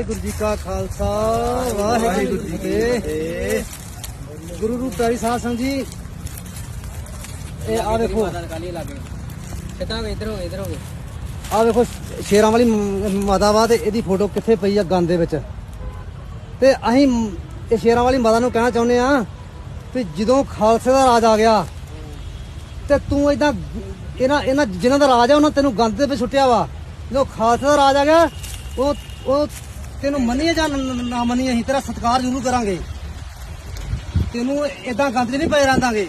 ਵਾਹਿਗੁਰੂ ਜੀ ਕਾ ਖਾਲਸਾ ਵਾਹਿਗੁਰੂ ਜੀ ਕੀ ਫਤਿਹ। ਗੁਰੂ ਰੂਪ ਪਿਆਰੀ ਸਾਧ ਸੰਗਤ ਜੀ ਇਹ ਆ ਵੇਖੋ ਕਾਲੀ ਲੱਗੇ ਕਿਤਾ ਇਧਰ ਹੋ ਇਧਰ ਹੋ ਆ ਵੇਖੋ ਸ਼ੇਰਾਂ ਵਾਲੀ ਮਾਤਾ ਵਾ ਤੇ ਇਹਦੀ ਫੋਟੋ ਕਿੱਥੇ ਪਈ ਆ ਗੰਦ ਦੇ ਵਿੱਚ। ਤੇ ਅਸੀਂ ਇਹ ਸ਼ੇਰਾਂ ਵਾਲੀ ਮਾਤਾ ਨੂੰ ਕਹਿਣਾ ਚਾਹੁੰਦੇ ਆ ਕਿ ਜਦੋਂ ਖਾਲਸੇ ਦਾ ਰਾਜ ਆ ਗਿਆ ਤੇ ਤੂੰ ਇਦਾਂ ਇਹਨਾਂ ਇਹਨਾਂ ਜਿਨ੍ਹਾਂ ਦਾ ਰਾਜ ਆ ਉਹਨਾਂ ਤੈਨੂੰ ਗੰਦ ਦੇ ਵਿੱਚ ਸੁੱਟਿਆ ਵਾ। ਜਦੋਂ ਖਾਲਸੇ ਦਾ ਰਾਜ ਆ ਗਿਆ ਉਹ ਉਹ ਤੈਨੂੰ ਮੰਨੀਏ ਜਾਂ ਨ- ਮੰਨੀਏ ਅਸੀਂ ਤੇਰਾ ਸਤਿਕਾਰ ਜ਼ਰੂਰ ਕਰਾਂਗੇ। ਤੈਨੂੰ ਇਦਾਂ ਗੰਦ ਨਹੀਂ ਪਏ ਰਹਿੰਦਾਂਗੇ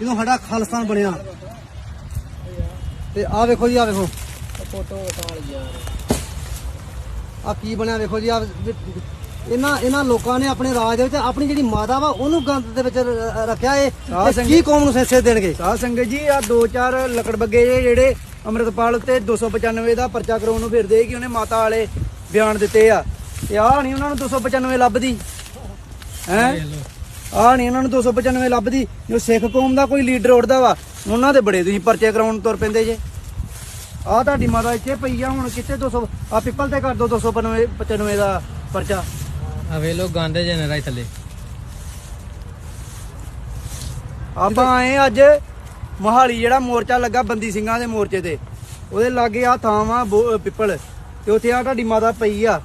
ਜਦੋਂ ਸਾਡਾ ਖਾਲਸਤਾਨ ਬਣਿਆ। ਤੇ ਆ ਵੇਖੋ ਜੀ ਆ ਵੇਖੋ। ਫੋਟੋ ਉਤਾਰ ਯਾਰ ਆ ਕੀ ਬਣਿਆ ਵੇਖੋ ਜੀ ਆ ਇਹਨਾਂ ਇਹਨਾਂ ਲੋਕਾਂ ਨੇ ਆਪਣੇ ਰਾਜ ਦੇ ਵਿੱਚ ਆਪਣੀ ਜਿਹੜੀ ਮਾਤਾ ਵਾ ਉਹਨੂੰ ਗੰਦ ਦੇ ਵਿੱਚ ਰੱਖਿਆ ਏ। ਤੇ ਕੀ ਕੌਮ ਨੂੰ ਸੈਸੇ ਦੇਣਗੇ? ਸਾਧ ਸੰਗਤ ਜੀ ਆ ਦੋ ਚਾਰ ਲੱਕੜ ਬੱਗੇ ਜੇ ਜਿਹੜੇ ਅੰਮ੍ਰਿਤਪਾਲ ਤੇ 295 ਦਾ ਪਰਚਾ ਕਰਾਉਣ ਨੂੰ ਫਿਰਦੇ ਕਿ ਉਹਨੇ ਮਾਤਾ ਵਾਲੇ ਬਿਆਨ ਦਿੱਤੇ ਆ। ਤੇ ਆਹ ਨਹੀਂ ਉਹਨਾਂ ਨੂੰ 295 ਲੱਭਦੀ। ਹੈ? ਆਹ ਨਹੀਂ ਉਹਨਾਂ ਨੂੰ 295 ਲੱਭਦੀ ਜੋ ਸਿੱਖ ਕੌਮ ਦਾ ਕੋਈ ਲੀਡਰ ਉੱਠਦਾ ਵਾ ਉਹਨਾਂ ਦੇ ਬੜੇ ਤੁਸੀਂ ਪਰਚੇ ਕਰਾਉਣ ਤੁਰ ਪੈਂਦੇ ਜੇ। ਆਹ ਤੁਹਾਡੀ ਮਾਤਾ ਇੱਥੇ ਪਈ ਆ ਹੁਣ ਕਿੱਥੇ 200 ਆ ਪਿੱਪਲ ਤੇ ਕਰ ਦੋ 295 95 ਦਾ ਪਰਚਾ। ਆ ਵੇ ਲੋ ਗਾਂਦੇ ਜਨਰਾ ਥੱਲੇ। ਆਪਾਂ ਆਏ ਅੱਜ ਮੋਹਾਲੀ ਜਿਹੜਾ ਮੋਰਚਾ ਲੱਗਾ ਬੰਦੀ ਸਿੰਘਾਂ ਦੇ ਮੋਰਚੇ ਤੇ ਉਹਦੇ ਲਾਗੇ ਆ ਥਾਂ ਵਾ ਬੋ- ਪਿੱਪਲ ਤੇ ਉੱਥੇ ਆ ਤੁਹਾਡੀ ਮਾਤਾ ਪਈ ਆ।